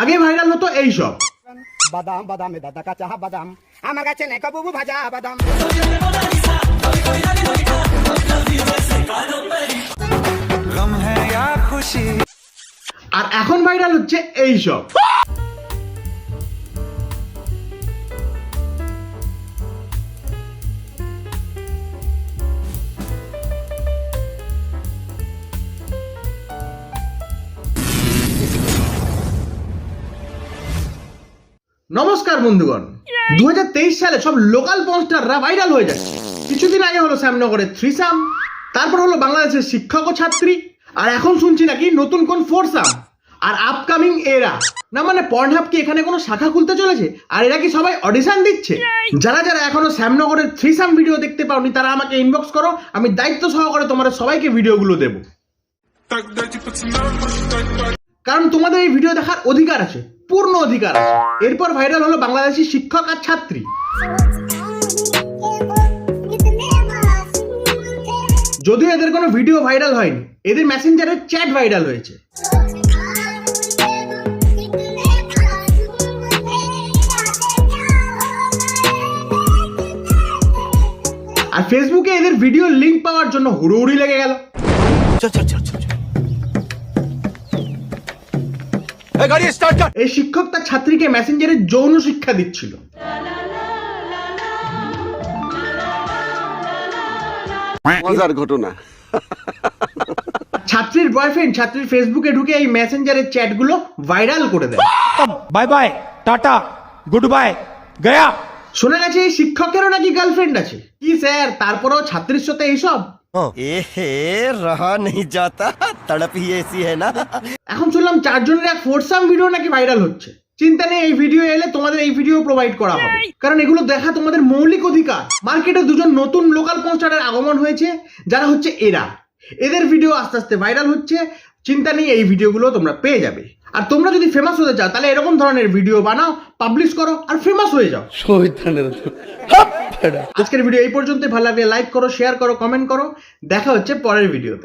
আগে ভাইরাল হতো এইসব। বাদাম বাদামে দাদা কাঁচা বাদাম। আমার কাছে নেই বুবু ভাজা বাদাম। আর এখন ভাইরাল হচ্ছে এই সব নমস্কার বন্ধুগণ। দুই হাজার তেইশ সালে সব লোকাল পনস্টাররা ভাইরাল হয়ে যাচ্ছে কিছুদিন আগে হলো শ্যামনগরের থ্রিসাম তারপর হলো বাংলাদেশের শিক্ষক ও ছাত্রী আর এখন শুনছি নাকি নতুন কোন ফোরসাম আর আপকামিং এরা না মানে পর্নহাব কি এখানে কোনো শাখা খুলতে চলেছে আর এরা কি সবাই অডিশন দিচ্ছে? যারা যারা এখনও শ্যামনগরের থ্রিসাম ভিডিও দেখতে পাওনি তারা আমাকে ইনবক্স করো আমি দায়িত্ব সহকারে তোমাদের সবাইকে ভিডিওগুলো দেবো। কারণ তোমাদের এই ভিডিও দেখার অধিকার আছে। পূর্ণ অধিকার আছে। এরপর ভাইরাল হলো বাংলাদেশি শিক্ষক আর ছাত্রী। যদিও এদের কোনো ভিডিও ভাইরাল হয়নি, এদের মেসেঞ্জারের চ্যাট ভাইরাল হয়েছে। আর ফেসবুকে এদের ভিডিও লিঙ্ক পাওয়ার জন্য হুড়ুহুড়ি লেগে গেল। চল চল চল। এই শিক্ষক তার ছাত্রীকে মেসেঞ্জারে যৌন শিক্ষা দিচ্ছিল। মজার ঘটনা। ছাত্রীর বয়ফ্রেন্ড ছাত্রীর ফেসবুকে ঢুকে এই মেসেঞ্জারের চ্যাটগুলো ভাইরাল করে দেয়। Bye bye tata good bye Gaya শুনে গেছে এই শিক্ষকেরও নাকি গার্লফ্রেন্ড আছে। কি স্যার তারপরেও ছাত্রীর সাথে এইসব? রহা নেই এসি এখন শুনলাম চারজনের এক ফোরসাম ভিডিও নাকি ভাইরাল হচ্ছে। চিন্তা নেই এই ভিডিও এলে তোমাদের এই ভিডিও প্রোভাইড করা হবে। কারণ এগুলো দেখা তোমাদের মৌলিক অধিকার। মার্কেটে দুজন নতুন লোকাল পোস্টারের আগমন হয়েছে যারা হচ্ছে এরা। এদের ভিডিও আস্তে আস্তে ভাইরাল হচ্ছে চিন্তা নিয়ে এই ভিডিওগুলো তোমরা পেয়ে যাবে। আর তোমরা যদি ফেমাস হতে চাও তাহলে এরকম ধরনের ভিডিও বানাও পাবলিশ করো আর ফেমাস হয়ে যাও। আজকের ভিডিও এই পর্যন্ত ভালো লাগলে লাইক করো শেয়ার করো কমেন্ট করো। দেখা হচ্ছে পরের ভিডিওতে।